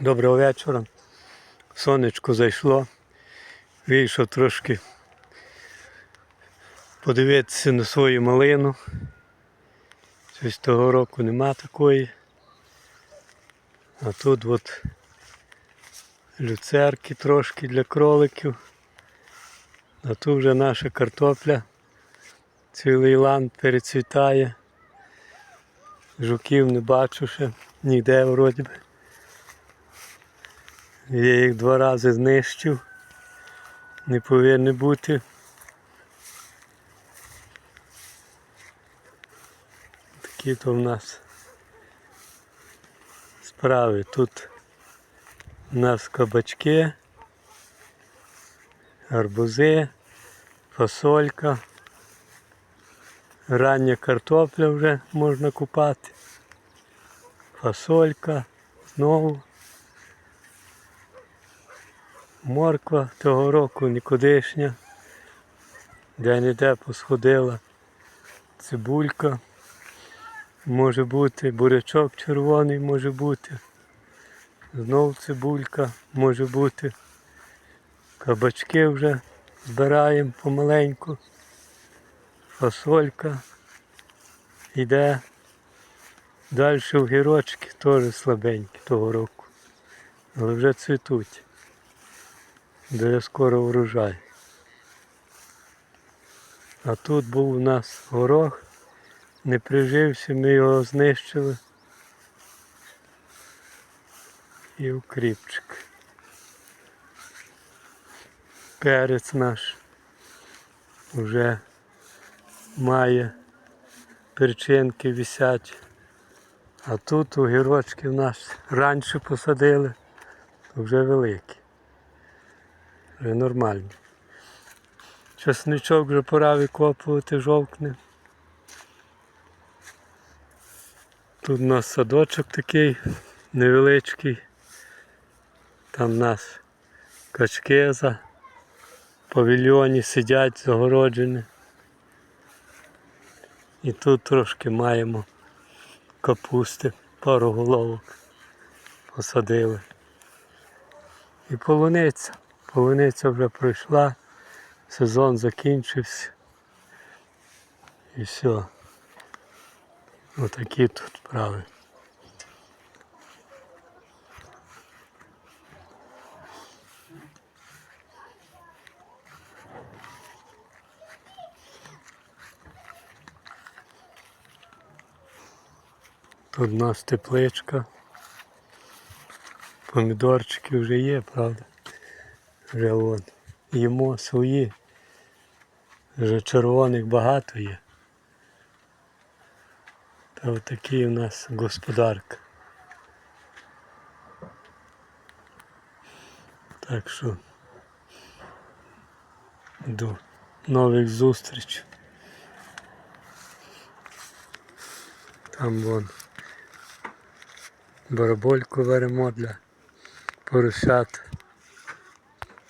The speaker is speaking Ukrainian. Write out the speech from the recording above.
Доброго вечора. Сонечко зайшло. Вийшов трошки подивитися на свою малину. Щось того року нема такої. А тут от люцерки трошки для кроликів. А тут вже наша картопля. Цілий ланд перецвітає. Жуків не бачу ще ніде вроді би. Я їх два рази знищив. Не повинні бути. Такі то в нас справи. Тут у нас кабачки, арбузи, фасолька. Рання картопля вже можна купати. Фасолька знову. Морква того року нікудишня. Де-не-де посходила. Цибулька. Може бути, бурячок червоний може бути. Знов цибулька може бути. Кабачки вже збираємо помаленьку. Фасолька. Іде. Далі огірочки теж слабенькі того року. Але вже цвітуть. Де скоро врожай. А тут був у нас горох, не прижився, ми його знищили. І укріпчик. Перець наш вже має перчинки висять. А тут огірочки в нас раніше посадили, вже великі. Вже нормальні. Часничок вже пора викопувати жовкне. Тут у нас садочок такий невеличкий. Там у нас качки за павільйоні сидять загороджені. І тут трошки маємо капусти, пару головок посадили. І полуниця. Полуниця вже пройшла, сезон закінчився. І все. Отакі тут справи. Тут у нас тепличка. Помідорчики вже є, правда? Вже вон. Їмо свої. Вже червоних багато є. Та отакий у нас господарка. Так що до нових зустріч. Там вон барабольку беремо для поросят.